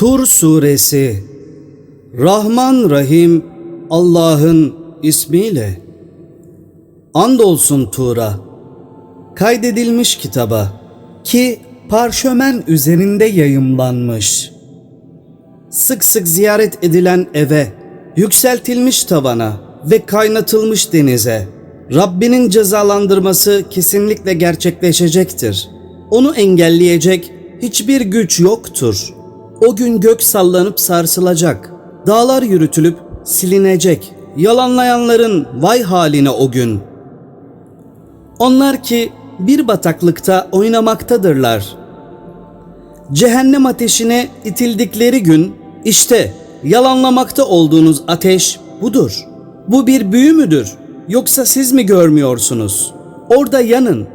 Tur Suresi Rahman Rahim Allah'ın ismiyle Andolsun Tur'a kaydedilmiş kitaba ki parşömen üzerinde yayımlanmış. Sık sık ziyaret edilen eve, yükseltilmiş tavana ve kaynatılmış denize Rabbinin cezalandırması kesinlikle gerçekleşecektir. Onu engelleyecek hiçbir güç yoktur. O gün gök sallanıp sarsılacak. Dağlar yürütülüp silinecek. Yalanlayanların vay haline o gün. Onlar ki bir bataklıkta oynamaktadırlar. Cehennem ateşine itildikleri gün işte yalanlamakta olduğunuz ateş budur. Bu bir büyü müdür? Yoksa siz mi görmüyorsunuz? Orada yanın.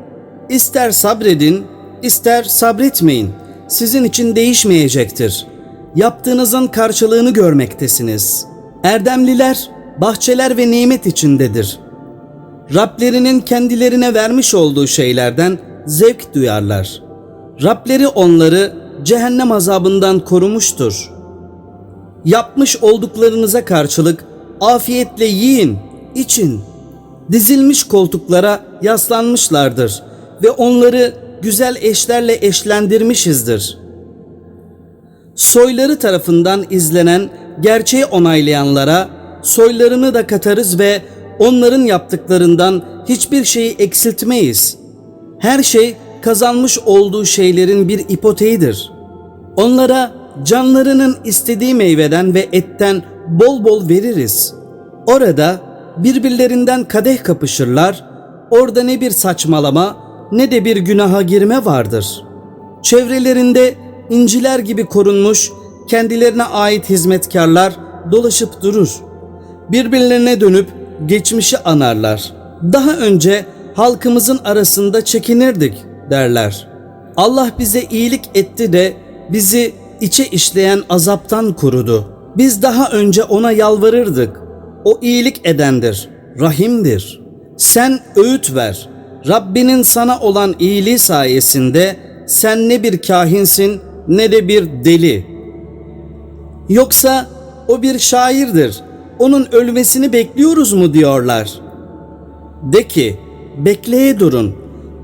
İster sabredin, ister sabretmeyin. Sizin için değişmeyecektir. Yaptığınızın karşılığını görmektesiniz. Erdemliler bahçeler ve nimet içindedir. Rablerinin kendilerine vermiş olduğu şeylerden zevk duyarlar. Rableri onları cehennem azabından korumuştur. Yapmış olduklarınıza karşılık afiyetle yiyin, için. Dizilmiş koltuklara yaslanmışlardır ve onları güzel eşlerle eşlendirmişizdir. Soyları tarafından izlenen gerçeği onaylayanlara soylarını da katarız ve onların yaptıklarından hiçbir şeyi eksiltmeyiz. Her şey kazanmış olduğu şeylerin bir ipoteğidir. Onlara canlarının istediği meyveden ve etten bol bol veririz. Orada birbirlerinden kadeh kapışırlar. Orada ne bir saçmalama ne de bir günaha girme vardır. Çevrelerinde inciler gibi korunmuş kendilerine ait hizmetkarlar dolaşıp durur. Birbirlerine dönüp geçmişi anarlar. Daha önce halkımızın arasında çekinirdik derler. Allah bize iyilik etti de bizi içe işleyen azaptan korudu. Biz daha önce ona yalvarırdık. O iyilik edendir, rahimdir. Sen öğüt ver. Rabbinin sana olan iyiliği sayesinde sen ne bir kahinsin ne de bir deli. Yoksa o bir şairdir. Onun ölmesini bekliyoruz mu diyorlar. De ki, bekleye durun.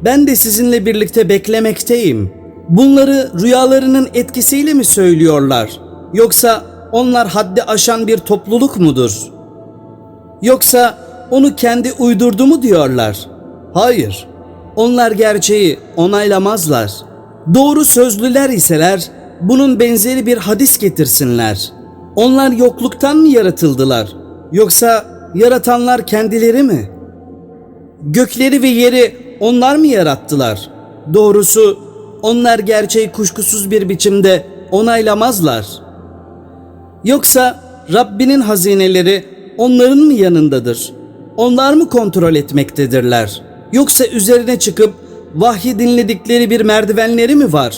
Ben de sizinle birlikte beklemekteyim. Bunları rüyalarının etkisiyle mi söylüyorlar? Yoksa onlar haddi aşan bir topluluk mudur? Yoksa onu kendi uydurdu mu diyorlar? Hayır. Onlar gerçeği onaylamazlar. Doğru sözlüler iseler bunun benzeri bir hadis getirsinler. Onlar yokluktan mı yaratıldılar? Yoksa yaratanlar kendileri mi? Gökleri ve yeri onlar mı yarattılar? Doğrusu onlar gerçeği kuşkusuz bir biçimde onaylamazlar. Yoksa Rabbinin hazineleri onların mı yanındadır? Onlar mı kontrol etmektedirler? Yoksa üzerine çıkıp vahyi dinledikleri bir merdivenleri mi var?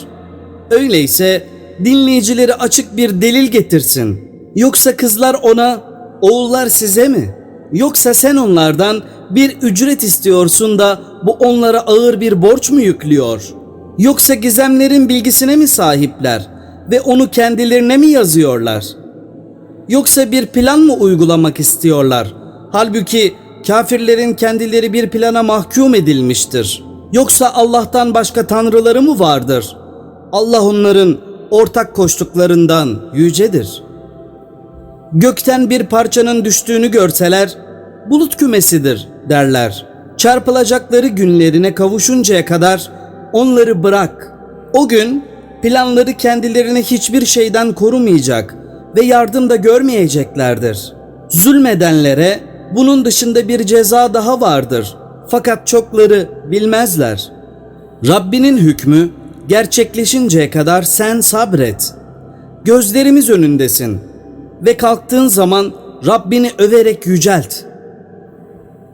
Öyleyse dinleyicileri açık bir delil getirsin. Yoksa kızlar ona, oğullar size mi? Yoksa sen onlardan bir ücret istiyorsun da bu onlara ağır bir borç mu yüklüyor? Yoksa gizemlerin bilgisine mi sahipler ve onu kendilerine mi yazıyorlar? Yoksa bir plan mı uygulamak istiyorlar? Halbuki kafirlerin kendileri bir plana mahkum edilmiştir. Yoksa Allah'tan başka tanrıları mı vardır? Allah onların ortak koştuklarından yücedir. Gökten bir parçanın düştüğünü görseler, bulut kümesidir derler. Çarpılacakları günlerine kavuşuncaya kadar onları bırak. O gün planları kendilerine hiçbir şeyden korumayacak ve yardım da görmeyeceklerdir. Zulmedenlere bunun dışında bir ceza daha vardır. Fakat çokları bilmezler. Rabbinin hükmü gerçekleşinceye kadar sen sabret. Gözlerimiz önündesin ve kalktığın zaman Rabbini överek yücelt.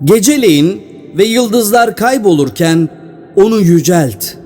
Geceleyin ve yıldızlar kaybolurken onu yücelt.